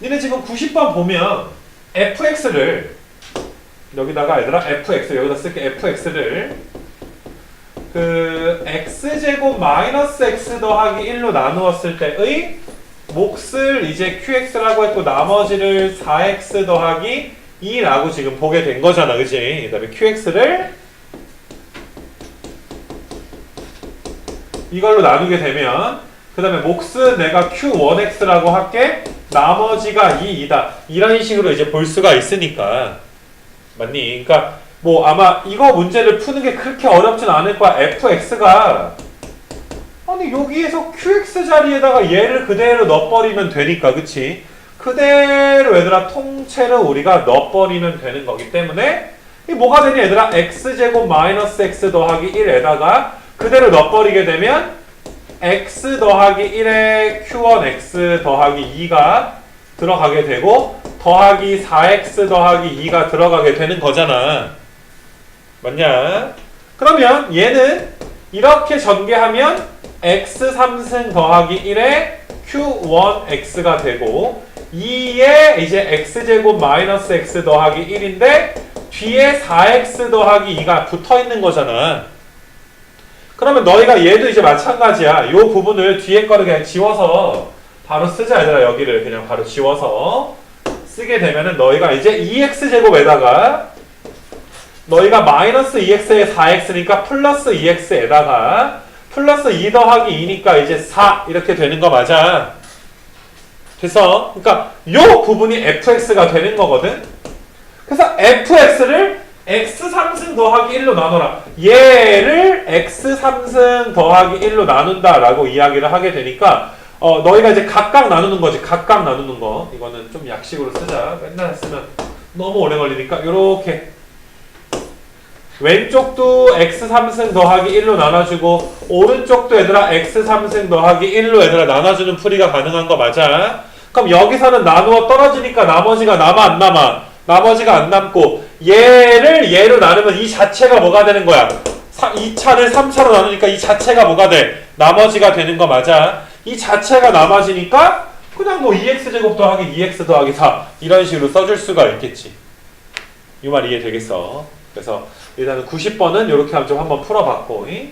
니네 지금 90번 보면 fx를 여기다가 얘들아 fx 여기다 쓸게 fx를 그 x제곱 마이너스 x 더하기 1로 나누었을 때의 몫을 이제 qx라고 했고 나머지를 4x 더하기 2라고 지금 보게 된 거잖아 그지? 그 다음에 qx를 이걸로 나누게 되면 그 다음에 몫은 내가 q1x라고 할게 나머지가 2, 2다. 이런 식으로 이제 볼 수가 있으니까. 맞니? 그러니까 뭐 아마 이거 문제를 푸는 게 그렇게 어렵진 않을 거야. Fx가. 아니 여기에서 qx 자리에다가 얘를 그대로 넣어버리면 되니까 그치? 그대로 얘들아 통째로 우리가 넣어버리면 되는 거기 때문에 이 뭐가 되니 얘들아? X제곱 마이너스 x 더하기 1에다가 그대로 넣어버리게 되면 x 더하기 1에 q1x 더하기 2가 들어가게 되고 더하기 4x 더하기 2가 들어가게 되는 거잖아 맞냐? 그러면 얘는 이렇게 전개하면 x 3승 더하기 1에 q1x가 되고 2에 이제 x제곱 마이너스 x 더하기 1인데 뒤에 4x 더하기 2가 붙어 있는 거잖아. 그러면 너희가 얘도 이제 마찬가지야. 요 부분을 뒤에 거를 그냥 지워서 바로 쓰자 얘들아 여기를 그냥 바로 지워서 쓰게 되면은 너희가 이제 2x제곱에다가 너희가 마이너스 2x에 4x니까 플러스 2x에다가 플러스 2 더하기 2니까 이제 4 이렇게 되는 거 맞아. 됐어? 그러니까 요 부분이 fx가 되는 거거든. 그래서 fx를 x 3승 더하기 1로 나눠라. 얘를 x 3승 더하기 1로 나눈다 라고 이야기를 하게 되니까 어 너희가 이제 각각 나누는 거지. 각각 나누는 거. 이거는 좀 약식으로 쓰자. 맨날 쓰면 너무 오래 걸리니까 요렇게 왼쪽도 x 3승 더하기 1로 나눠주고 오른쪽도 얘들아 x 3승 더하기 1로 얘들아 나눠주는 풀이가 가능한 거 맞아? 그럼 여기서는 나누어 떨어지니까 나머지가 남아 안 남아? 나머지가 안 남고 얘를 얘로 나누면 이 자체가 뭐가 되는 거야? 2차를 3차로 나누니까 이 자체가 뭐가 돼? 나머지가 되는 거 맞아? 이 자체가 남아지니까 그냥 뭐 2x제곱 더하기 2x 더하기 4 이런 식으로 써줄 수가 있겠지 이 말 이해 되겠어? 그래서 일단은 90번은 이렇게 좀 한번 풀어봤고 이?